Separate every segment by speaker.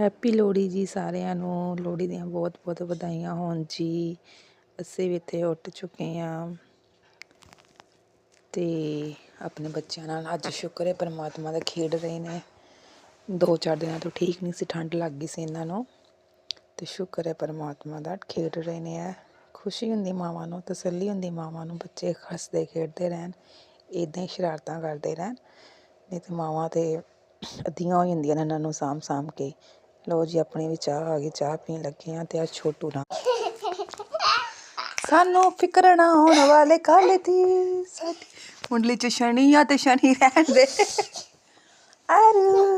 Speaker 1: Happy Lohri ਜੀ ਸਾਰਿਆਂ ਨੂੰ। ਲੋਹੜੀ ਦੀਆਂ ਬਹੁਤ ਬਹੁਤ ਵਧਾਈਆਂ ਹੋਣ ਜੀ। ਅਸੀਂ ਵੀ ਇੱਥੇ ਉੱਠ ਚੁੱਕੇ ਹਾਂ। ਤੇ ਆਪਣੇ ਬੱਚਿਆਂ ਨਾਲ ਅੱਜ ਸ਼ੁਕਰ ਹੈ ਪਰਮਾਤਮਾ ਦਾ ਖੇਡ ਰਹੇ ਨੇ। ਦੋ ਚਾਰ ਦਿਨਾਂ ਤੋਂ ਠੀਕ ਨਹੀਂ ਸੀ, ਠੰਡ ਲੱਗ ਗਈ ਸੀ ਇਹਨਾਂ ਨੂੰ। ਤੇ ਸ਼ੁਕਰ ਹੈ ਪਰਮਾਤਮਾ ਦਾ ਖੇਡ ਰਹੇ ਨੇ ਆ ਖੁਸ਼ੀ ਹੁੰਦੀ ਮਾਵਾਂ ਨੂੰ, ਤਸੱਲੀ ਹੁੰਦੀ ਮਾਵਾਂ ਨੂੰ, ਬੱਚੇ ਹੱਸਦੇ, ਖੇਡਦੇ ਰਹਿਣ ਇਦਾਂ ਹੀ ਸ਼ਰਾਰਤਾਂ ਕਰਦੇ ਰਹਿਣ। ਨਹੀਂ ਤੇ ਮਾਵਾਂ ਤੇ ਅੱਧੀਆਂ ਹੋ ਜਾਂਦੀਆਂ ਨੇ ਇਹਨਾਂ ਨੂੰ ਸਾਂਭ ਸਾਂਭ ਕੇ। ਲੋ ਜੀ, ਆਪਣੀ ਵੀ ਚਾਹ ਆ ਗਈ, ਚਾਹ ਪੀਣ ਲੱਗੇ ਆ ਤੇ ਆ ਛੋਟੂ ਨਾ ਸਾਨੂੰ ਫਿਕਰ ਨਾ ਹੋਣ ਵਾਲੇ ਕਾਲੇ ਦੀ ਸਾਡੀ ਮੁੰਡਲੀ ਚ ਸ਼ਨੀ ਆ ਤੇ ਸ਼ਨੀ ਰਹਿਣ ਦੇ। ਆਰੂ।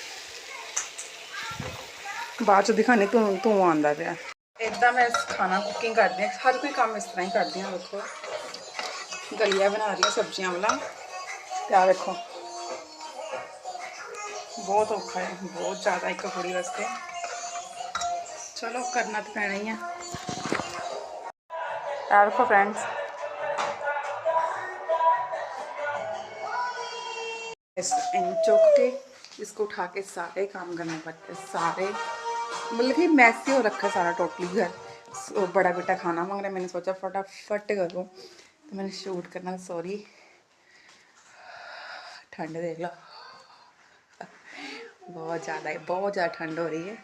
Speaker 1: बाद चो दिखाने तो तू आंदा पाया। इदा मैं खाना कुकिंग करती दी हर कोई काम इस तरह ही करती हूँ देखो। दलिया बना रही सब्ज़ियाँ वाला। क्या देखो। बहुत औखा है, बहुत ज़्यादा एक कुड़ी वास्ते। चलो, करना तो पैना ही है यार देखो फ्रेंड्स चुक के इसको उठा के सारे काम करने पड़ते सारे। मतलब कि मैसे हो रखा है सारा टोटली घर। बड़ा बेटा खाना मांग रहा है। मैंने सोचा, फटाफट करो। तो मैंने शूट करना सॉरी ठंड देख लो। बहुत ज़्यादा है। बहुत ज़्यादा ठंड हो रही है।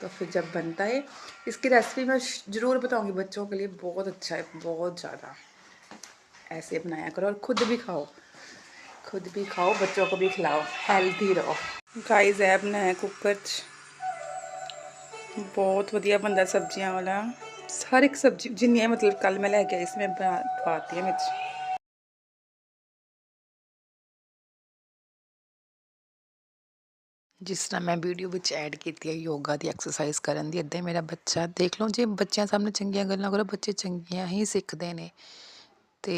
Speaker 1: तो फिर जब बनता है, इसकी रेसिपी मैं ज़रूर बताऊँगी बच्चों के लिए। बहुत अच्छा है। बहुत ज़्यादा। ऐसे बनाया करो और खुद भी खाओ। खुद भी खाओ, बच्चों को भी खिलाओ। हेल्थी रहो। गाइस ऐप ने कुकर ਬਹੁਤ ਵਧੀਆ ਬੰਦਾ ਸਬਜ਼ੀਆਂ ਵਾਲਾ। ਹਰ ਇੱਕ ਸਬਜ਼ੀ, ਜਿੰਨੀਆਂ ਮਤਲਬ ਕੱਲ ਮੈਂ ਲੈ ਕੇ ਆਈ ਸੀ, ਮੈਂ ਬਣਾ ਪਾਤੀਆਂ ਵਿੱਚ। ਜਿਸ ਤਰ੍ਹਾਂ ਮੈਂ ਵੀਡੀਓ ਵਿੱਚ ਐਡ ਕੀਤੀ ਹੈ, ਯੋਗਾ ਦੀ ਐਕਸਰਸਾਈਜ਼ ਕਰਨ ਦੀ, ਇੱਦਾਂ ਮੇਰਾ ਬੱਚਾ, ਦੇਖ ਲਓ, ਜੇ ਬੱਚਿਆਂ ਸਾਹਮਣੇ ਚੰਗੀਆਂ ਗੱਲਾਂ ਕਰੋ, ਬੱਚੇ ਚੰਗੀਆਂ ਹੀ ਸਿੱਖਦੇ ਨੇ। ਤੇ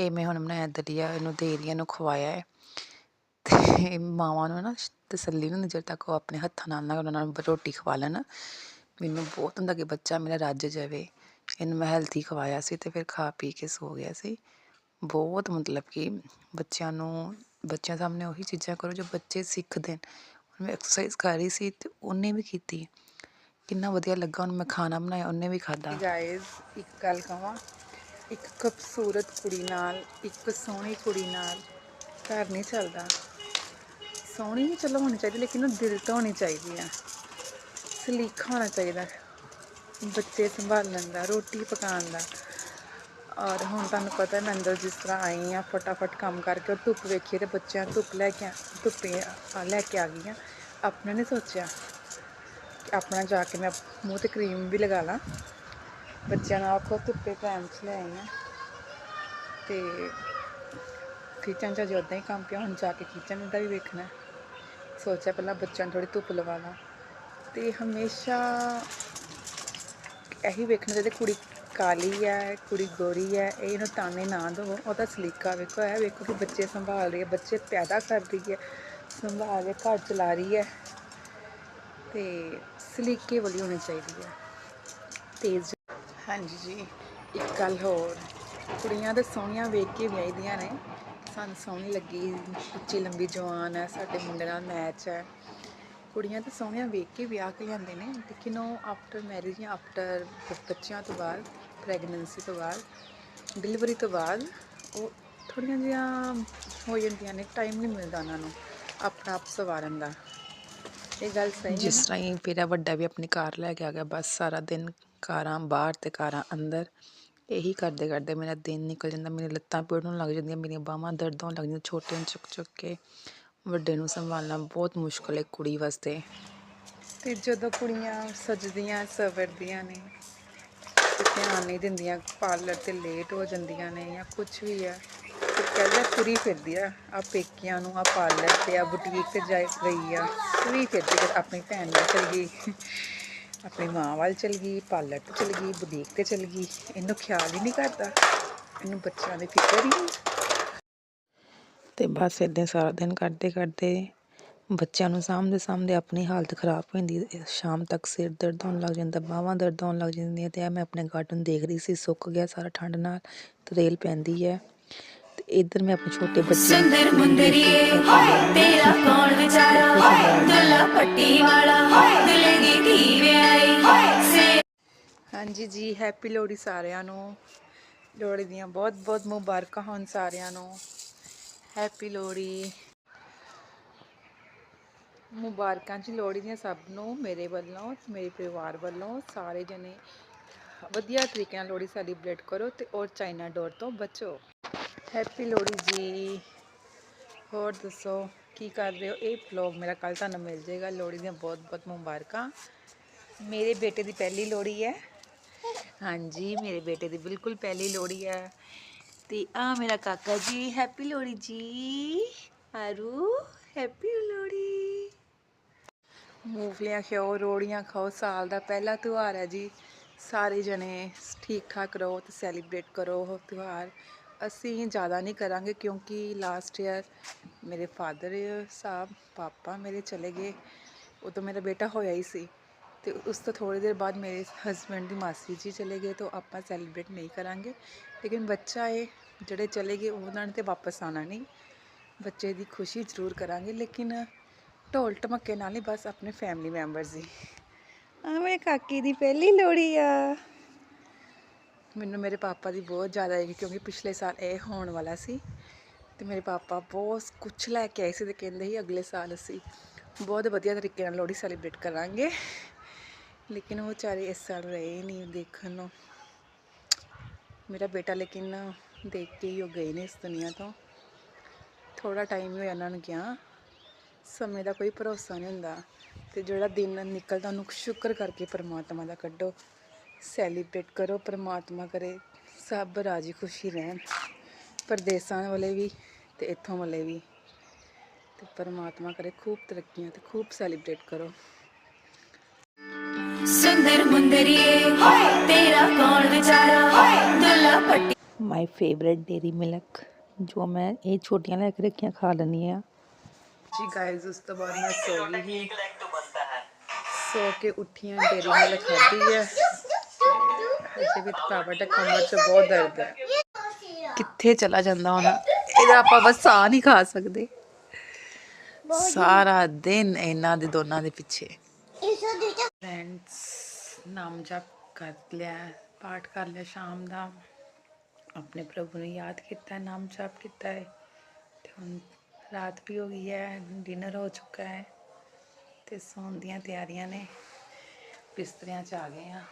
Speaker 1: ਇਹ ਮੈਂ ਹੁਣ ਬਣਾਇਆ ਦਲੀਆ, ਇਹਨੂੰ ਦੇ ਰਹੀ ਇਹਨੂੰ ਖਵਾਇਆ ਹੈ। ਤੇ ਮਾਵਾਂ ਨੂੰ ਨਾ ਤਸੱਲੀ ਨਹੀਂ ਹੁੰਦੀ ਜਦੋਂ ਤੱਕ ਉਹ ਆਪਣੇ ਹੱਥਾਂ ਨਾਲ ਨਾ ਉਹਨਾਂ ਨੂੰ ਰੋਟੀ ਖਵਾ ਲੈਣ। ਮੈਨੂੰ ਬਹੁਤ ਹੁੰਦਾ ਕਿ ਬੱਚਾ ਮੇਰਾ ਰੱਜ ਜਾਵੇ। ਇਹਨੂੰ ਮੈਂ ਹੈਲਥੀ ਖਵਾਇਆ ਸੀ ਅਤੇ ਫਿਰ ਖਾ ਪੀ ਕੇ ਸੋ ਗਿਆ ਸੀ। ਬਹੁਤ ਮਤਲਬ ਕਿ ਬੱਚਿਆਂ ਨੂੰ, ਬੱਚਿਆਂ ਸਾਹਮਣੇ ਉਹੀ ਚੀਜ਼ਾਂ ਕਰੋ ਜੋ ਬੱਚੇ ਸਿੱਖਦੇ ਨੇ। ਹੁਣ ਮੈਂ ਐਕਸਰਸਾਈਜ਼ ਕਰ ਰਹੀ ਸੀ ਅਤੇ ਉਹਨੇ ਵੀ ਕੀਤੀ। ਕਿੰਨਾ ਵਧੀਆ ਲੱਗਾ, ਉਹਨੂੰ ਮੈਂ ਖਾਣਾ ਬਣਾਇਆ, ਉਹਨੇ ਵੀ ਖਾਦਾ ਗਾਇਜ਼ ਇੱਕ ਗੱਲ ਕਹਾਂ ਇੱਕ ਖੂਬਸੂਰਤ ਕੁੜੀ ਨਾਲ, ਇੱਕ ਸੋਹਣੀ ਕੁੜੀ ਨਾਲ ਘਰ ਨਹੀਂ ਚੱਲਦਾ। ਸੋਹਣੀ ਵੀ ਚਲੋ ਹੋਣੀ ਚਾਹੀਦੀ, ਲੇਕਿਨ ਉਹ ਦਿਲ ਤੋਂ ਹੋਣੀ ਚਾਹੀਦੀ ਆ। ਸਲੀਖਾ ਹੋਣਾ ਚਾਹੀਦਾ। ਬੱਚੇ ਸੰਭਾਲਣ ਦਾ ਰੋਟੀ ਪਕਾਉਣ ਦਾ। ਔਰ ਹੁਣ ਤੁਹਾਨੂੰ ਪਤਾ ਮੈਂ ਅੰਦਰ ਜਿਸ ਤਰ੍ਹਾਂ ਆਈ ਆ ਫਟਾਫਟ ਕੰਮ ਕਰਕੇ ਔਰ ਧੁੱਪ ਵੇਖੀ ਤੇ ਬੱਚਿਆਂ ਧੁੱਪ ਲੈ ਕੇ ਆ- ਧੁੱਪੇ ਆ- ਲੈ ਕੇ ਆ ਗਈਆਂ ਆਪਣਾ ਨਹੀਂ ਸੋਚਿਆ ਕਿ ਆਪਣਾ ਜਾ ਕੇ ਮੈਂ ਮੂੰਹ ਤੇ ਕਰੀਮ ਵੀ ਲਗਾ ਲਾਂ। ਬੱਚਿਆਂ ਨੂੰ ਆਖੋ ਧੁੱਪੇ ਟਾਈਮ 'ਚ ਲੈ ਆਈ ਆ। ਤੇ ਕਿਚਨ 'ਚ ਜਦੋਂ ਹੀ ਕੰਮ ਪਿਆ, ਹੁਣ ਜਾ ਕੇ ਕਿਚਨ ਦਾ ਵੀ ਵੇਖਣਾ। ਸੋਚਿਆ ਪਹਿਲਾਂ ਬੱਚਿਆਂ ਨੂੰ ਥੋੜੀ ਧੁੱਪ ਲਵਾ ਲਾਂ। ਤੇ ਹਮੇਸ਼ਾ ਇਹੀ ਵੇਖਣਾ ਚਾਹੀਦਾ ਕੁੜੀ ਕਾਲੀ ਹੈ ਕੁੜੀ ਗੋਰੀ ਹੈ ਇਹ ਇਹਨੂੰ ਤਾਨੇ ਨਾ ਦਿਓ ਉਹਦਾ ਸਲੀਕਾ ਵੇਖੋ ਇਹ ਵੇਖੋ ਕਿ ਬੱਚੇ ਸੰਭਾਲ ਰਹੀ ਹੈ ਬੱਚੇ ਪੈਦਾ ਕਰ ਰਹੀ ਹੈ ਸੰਭਾਲ ਕੇ ਘਰ ਚਲਾ ਰਹੀ ਹੈ। ਤੇ ਸਲੀਕੇ ਵਾਲੀ ਹੋਣੀ ਚਾਹੀਦੀ ਹੈ। ਤੇਜ਼। ਹਾਂਜੀ ਜੀ। ਇੱਕ ਗੱਲ ਹੋਰ ਕੁੜੀਆਂ ਤਾਂ ਸੋਹਣੀਆਂ ਵੇਖ ਕੇ ਵਿਆਹੀਦੀਆਂ ਨੇ। ਸਾਨੂੰ ਸੋਹਣੀ ਲੱਗੀ, ਉੱਚੀ ਲੰਬੀ ਜਵਾਨ ਹੈ, ਸਾਡੇ ਮੁੰਡੇ ਨਾਲ ਮੈਚ ਹੈ। ਕੁੜੀਆਂ ਤਾਂ ਸੋਹਣੀਆਂ ਵੇਖ ਕੇ ਵਿਆਹ ਕੇ ਲਿਆਉਂਦੇ ਨੇ, ਲੇਕਿਨ ਉਹ ਆਫਟਰ ਮੈਰਿਜ ਜਾਂ ਆਫਟਰ ਬੱਚਿਆਂ ਤੋਂ ਬਾਅਦ ਪ੍ਰੈਗਨੈਂਸੀ ਤੋਂ ਬਾਅਦ ਡਿਲੀਵਰੀ ਤੋਂ ਬਾਅਦ, ਉਹ ਥੋੜ੍ਹੀਆਂ ਜਿਹੀਆਂ ਹੋ ਜਾਂਦੀਆਂ ਨੇ ਟਾਈਮ ਨਹੀਂ ਮਿਲਦਾ ਉਹਨਾਂ ਨੂੰ ਆਪਣਾ ਆਪ ਸਵਾਰਨ ਦਾ।
Speaker 2: ਇਹ ਗੱਲ ਸਹੀ
Speaker 1: ਜਿਸ ਤਰ੍ਹਾਂ ਹੀ ਮੇਰਾ ਵੱਡਾ ਵੀ ਆਪਣੀ ਕਾਰ ਲੈ ਕੇ ਆ ਗਿਆ, ਬਸ ਸਾਰਾ ਦਿਨ ਕਾਰਾਂ ਬਾਹਰ ਤੇ ਕਾਰਾਂ ਅੰਦਰ। ਇਹੀ ਕਰਦੇ ਕਰਦੇ ਮੇਰਾ ਦਿਨ ਨਿਕਲ ਜਾਂਦਾ, ਮੇਰੀਆਂ ਲੱਤਾਂ ਪੀੜ ਹੋਣ ਲੱਗ ਜਾਂਦੀਆਂ, ਮੇਰੀਆਂ ਬਾਹਾਂ ਦਰਦ ਹੋਣ ਲੱਗ ਜਾਂਦੀਆਂ ਛੋਟੇ ਨੂੰ ਚੁੱਕ ਚੁੱਕ ਕੇ ਵੱਡੇ ਨੂੰ ਸੰਭਾਲਣਾ ਬਹੁਤ ਮੁਸ਼ਕਲ ਹੈ ਕੁੜੀ ਵਾਸਤੇ। ਤੇ ਜਦੋਂ ਕੁੜੀਆਂ ਸਜਦੀਆਂ, ਸਵਰਦੀਆਂ ਨੇ, ਤੇ ਧਿਆਨ ਨਹੀਂ ਦਿੰਦੀਆਂ, ਪਾਰਲਰ ਤੇ ਲੇਟ ਹੋ ਜਾਂਦੀਆਂ ਨੇ ਜਾਂ ਕੁਝ ਵੀ ਆ, ਤੇ ਕਹਿੰਦਾ ਤੁਰੀ ਫਿਰਦੀ ਆ ਆ ਪੇਕਿਆਂ ਨੂੰ ਆ ਪਾਰਲਰ ਤੇ ਆ ਬੁਟੀਕ ਤੇ ਜਾਈ ਗਈ ਆ, ਤੁਰੀ ਫਿਰਦੀ ਆ, ਆਪਣੀ ਭੈਣ ਨਾਲ ਚਲ ਗਈ। ਆਪਣੀ ਮਾਂ ਵੱਲ ਚਲ ਗਈ ਪਾਰਲਰ ਤੇ ਚਲ ਗਈ ਬੁਟੀਕ ਤੇ ਚਲ ਗਈ। ਇਹਨੂੰ ਖਿਆਲ ਹੀ ਨਹੀਂ ਕਰਦਾ। ਇਹਨੂੰ ਬੱਚਿਆਂ ਦੀ ਫਿਕਰ ਹੀ ਨਹੀਂ। ਤੇ ਬਸ ਏਦਾਂ ਸਾਰਾ ਦਿਨ ਕਰਦੇ ਕਰਦੇ ਬੱਚਿਆਂ ਨੂੰ ਸਾਂਭਦੇ ਸਾਂਭਦੇ ਆਪਣੀ ਹਾਲਤ ਖਰਾਬ ਹੋ ਜਾਂਦੀ। ਸ਼ਾਮ ਤੱਕ ਸਿਰ ਦਰਦ ਹੋਣ ਲੱਗ ਜਾਂਦਾ ਬਾਹਾਂ ਦਰਦ ਹੋਣ ਲੱਗ ਜਾਂਦੀਆਂ ਤੇ ਇਹ ਮੈਂ ਆਪਣੇ ਗਾਰਡਨ ਦੇਖ ਰਹੀ ਸੀ ਸੁੱਕ ਗਿਆ ਸਾਰਾ ਠੰਡ ਨਾਲ ਤਰੇਲ ਪੈਂਦੀ ਹੈ। ਤੇ ਇੱਧਰ ਮੈਂ ਆਪਣੇ ਛੋਟੇ ਬੱਚੇ
Speaker 3: ਸੁੰਦਰ ਮੁੰਦਰੀਏ ਤੇਰਾ ਕੌਣ ਵਿਚਾਰਾ? ਦੁੱਲਾ ਪੱਟੀ ਵਾਲਾ ਦੁੱਲੇ
Speaker 1: ਹਾਂਜੀ ਜੀ ਹੈਪੀ ਲੋਹੜੀ ਸਾਰਿਆਂ ਨੂੰ। ਲੋਹੜੀ ਦੀਆਂ ਬਹੁਤ ਬਹੁਤ ਮੁਬਾਰਕਾਂ ਹੋਣ ਸਾਰਿਆਂ ਨੂੰ। ਹੈਪੀ ਲੋਹੜੀ। ਮੁਬਾਰਕਾਂ ਜੀ ਲੋਹੜੀ ਦੀਆਂ ਸਭ ਨੂੰ, ਮੇਰੇ ਵੱਲੋਂ, ਮੇਰੇ ਪਰਿਵਾਰ ਵੱਲੋਂ। ਸਾਰੇ ਜਣੇ ਵਧੀਆ ਤਰੀਕੇ ਨਾਲ ਲੋਹੜੀ ਸੈਲੀਬ੍ਰੇਟ ਕਰੋ ਤੇ ਔਰ ਚਾਈਨਾ ਡੋਰ ਤੋਂ ਬਚੋ। ਹੈਪੀ ਲੋਹੜੀ ਜੀ। ਹੋਰ ਦੱਸੋ, ਕੀ ਕਰ ਰਹੇ ਹੋ? ਇਹ ਵਲੌਗ ਮੇਰਾ ਕੱਲ ਤੁਹਾਨੂੰ ਮਿਲ ਜਾਏਗਾ। ਲੋਹੜੀ ਦੀਆਂ ਬਹੁਤ ਬਹੁਤ ਮੁਬਾਰਕਾਂ। ਮੇਰੇ ਬੇਟੇ ਦੀ ਪਹਿਲੀ ਲੋਹੜੀ ਹੈ। ਹਾਂਜੀ, ਮੇਰੇ ਬੇਟੇ ਦੀ ਬਿਲਕੁਲ ਪਹਿਲੀ ਲੋਹੜੀ ਹੈ ਤੇ ਆ ਮੇਰਾ ਕਾਕਾ ਜੀ, ਹੈਪੀ ਲੋਹੜੀ ਜੀ। ਆਰੂ ਹੈਪੀ ਲੋਹੜੀ। ਮੂੰਗਫਲੀਆਂ ਖਾਓ, ਰੋੜੀਆਂ ਖਾਓ, ਸਾਲ ਦਾ ਪਹਿਲਾ ਤਿਉਹਾਰ ਹੈ ਜੀ। ਸਾਰੇ ਜਣੇ ਠੀਕ ਠਾਕ ਰਹੋ ਤੇ ਸੈਲੀਬ੍ਰੇਟ ਕਰੋ ਉਹ ਤਿਉਹਾਰ। ਅਸੀਂ ਜ਼ਿਆਦਾ ਨਹੀਂ ਕਰਾਂਗੇ ਕਿਉਂਕਿ ਲਾਸਟ ਈਅਰ ਮੇਰੇ ਫਾਦਰ ਸਾਹਿਬ, ਪਾਪਾ ਮੇਰੇ ਚਲੇ ਗਏ। ਉਦੋਂ ਮੇਰਾ ਬੇਟਾ ਹੋਇਆ ਹੀ ਸੀ। ਤੇ ਉਸ ਤੋਂ ਥੋੜੀ ਦੇਰ ਬਾਅਦ ਮੇਰੇ ਹਸਬੰਡ ਦੀ ਮਾਸੀ ਜੀ ਚਲੇ ਗਏ ਤਾਂ ਆਪਾਂ ਸੈਲੀਬ੍ਰੇਟ ਨਹੀਂ ਕਰਾਂਗੇ। ਲੇਕਿਨ ਬੱਚਾ ਹੈ ਜਿਹੜੇ ਚਲੇ ਗਏ ਉਹਨਾਂ ਨੇ ਤੇ ਵਾਪਸ ਆਣਾ ਨਹੀਂ। ਬੱਚੇ ਦੀ ਖੁਸ਼ੀ ਜ਼ਰੂਰ ਕਰਾਂਗੇ ਲੇਕਿਨ ਢੋਲ ਢਮੱਕੇ ਨਾਲ ਹੀ ਬਸ ਆਪਣੇ ਫੈਮਿਲੀ ਮੈਂਬਰਸ ਦੀ। ਆ ਮੇਰੇ ਕਾਕੀ ਦੀ ਪਹਿਲੀ ਲੋਹੜੀ ਆ। ਮੈਨੂੰ ਮੇਰੇ ਪਾਪਾ ਦੀ ਬਹੁਤ ਜ਼ਿਆਦਾ ਹੈ ਕਿਉਂਕਿ ਪਿਛਲੇ ਸਾਲ ਇਹ ਹੋਣ ਵਾਲਾ ਸੀ। ਤੇ ਮੇਰੇ ਪਾਪਾ ਬਹੁਤ ਕੁਝ ਲੈ ਕੇ ਆਏ ਸੀ ਤੇ ਕਹਿੰਦੇ ਸੀ ਅਗਲੇ ਸਾਲ ਅਸੀਂ ਬਹੁਤ ਵਧੀਆ ਤਰੀਕੇ ਨਾਲ ਲੋਹੜੀ ਸੈਲੀਬ੍ਰੇਟ ਕਰਾਂਗੇ। ਲੇਕਿਨ ਉਹ ਵਿਚਾਰੇ ਇਸ ਸਾਲ ਰਹੇ ਨਹੀਂ ਦੇਖਣ ਨੂੰ। ਮੇਰਾ ਬੇਟਾ ਲੇਕਿਨ ਦੇਖ ਕੇ ਹੀ ਉਹ ਗਏ ਨੇ ਇਸ ਦੁਨੀਆ ਤੋਂ। ਥੋੜਾ ਟਾਈਮ ਹੀ ਹੋਇਆ ਉਹਨਾਂ ਨੂੰ ਗਿਆ। ਸਮੇਂ ਦਾ ਕੋਈ ਭਰੋਸਾ ਨਹੀਂ ਹੁੰਦਾ ਤੇ ਜਿਹੜਾ ਦਿਨ ਨਿਕਲਦਾ ਉਹਨੂੰ ਸ਼ੁਕਰ ਕਰਕੇ ਪਰਮਾਤਮਾ ਦਾ ਕੱਢੋ। ਸੈਲੀਬ੍ਰੇਟ ਕਰੋ, ਪਰਮਾਤਮਾ ਕਰੇ। ਸਭ ਰਾਜੀ ਖੁਸ਼ੀ ਰਹਿਣ। ਪਰਦੇਸਾਂ ਵਾਲੇ ਵੀ ਤੇ ਇੱਥੋਂ ਵਾਲੇ ਵੀ। ਤੇ ਪਰਮਾਤਮਾ ਕਰੇ, ਖੂਬ ਤਰੱਕੀਆਂ ਤੇ ਖੂਬ ਸੈਲੀਬ੍ਰੇਟ ਕਰੋ।
Speaker 3: ਸੁੰਦਰ ਮੁੰਦਰੀਏ ਤੇਰਾ ਕੌਣ ਵਿਚਾਰਾ? Dulla Bhatti.
Speaker 1: My favourite Dairy Milk ਜੋ ਮੈਂ ਇਹ ਛੋਟੀਆਂ ਲੈ ਕੇ ਰੱਖੀਆਂ ਖਾ ਲੈਂਦੀ ਆ ਜੀ ਗਾਇਜ਼ ਉਸ ਤੋਂ ਬਾਅਦ ਮੈਂ ਸੋ ਗਈ ਸੀ ਸੋ ਕੇ ਉੱਠੀਆਂ ਡੇਰੀ ਮਿਲਕ ਖਾਧੀ ਹੈ। ਹਜੇ ਵੀ ਥਕਾਵਟ ਹੈ ਕਮਰ 'ਚ ਬਹੁਤ ਦਰਦ ਹੈ। ਕਿੱਥੇ ਚਲਾ ਜਾਂਦਾ ਹੁਣ? ਇਹਦਾ ਆਪਾਂ ਬਸ ਸਾਹ ਨਹੀਂ ਖਾ ਸਕਦੇ। ਸਾਰਾ ਦਿਨ ਇਹਨਾਂ ਦੇ ਦੋਨਾਂ ਦੇ ਪਿੱਛੇ। ਫਰੈਂਡਸ ਨਾਮ ਜਪ ਕਰ ਲਿਆ, ਪਾਠ ਕਰ ਲਿਆ ਸ਼ਾਮ ਦਾ। ਆਪਣੇ ਪ੍ਰਭੂ ਨੂੰ ਯਾਦ ਕੀਤਾ, ਨਾਮ ਜਪ ਕੀਤਾ ਹੈ। ਤੇ ਹੁਣ ਰਾਤ ਵੀ ਹੋ ਗਈ ਹੈ ਡਿਨਰ ਹੋ ਚੁੱਕਾ ਹੈ। ਤੇ ਸੌਣ ਦੀਆਂ ਤਿਆਰੀਆਂ ਨੇ, ਬਿਸਤਰਿਆਂ 'ਚ ਆ ਗਏ ਆ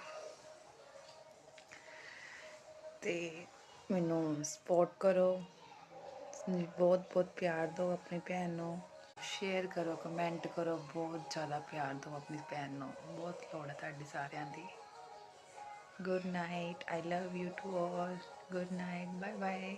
Speaker 1: ਤੇ ਮੈਨੂੰ ਸਪੋਰਟ ਕਰੋ। ਬਹੁਤ ਬਹੁਤ ਪਿਆਰ ਦਿਓ ਆਪਣੀ ਭੈਣ ਨੂੰ। ਸ਼ੇਅਰ ਕਰੋ ਕਮੈਂਟ ਕਰੋ। ਬਹੁਤ ਜ਼ਿਆਦਾ ਪਿਆਰ ਦਿਓ ਆਪਣੀ ਭੈਣ ਨੂੰ। ਬਹੁਤ ਲੋੜ ਹੈ ਤੁਹਾਡੀ ਸਾਰਿਆਂ ਦੀ। Good night I love you to all good night bye bye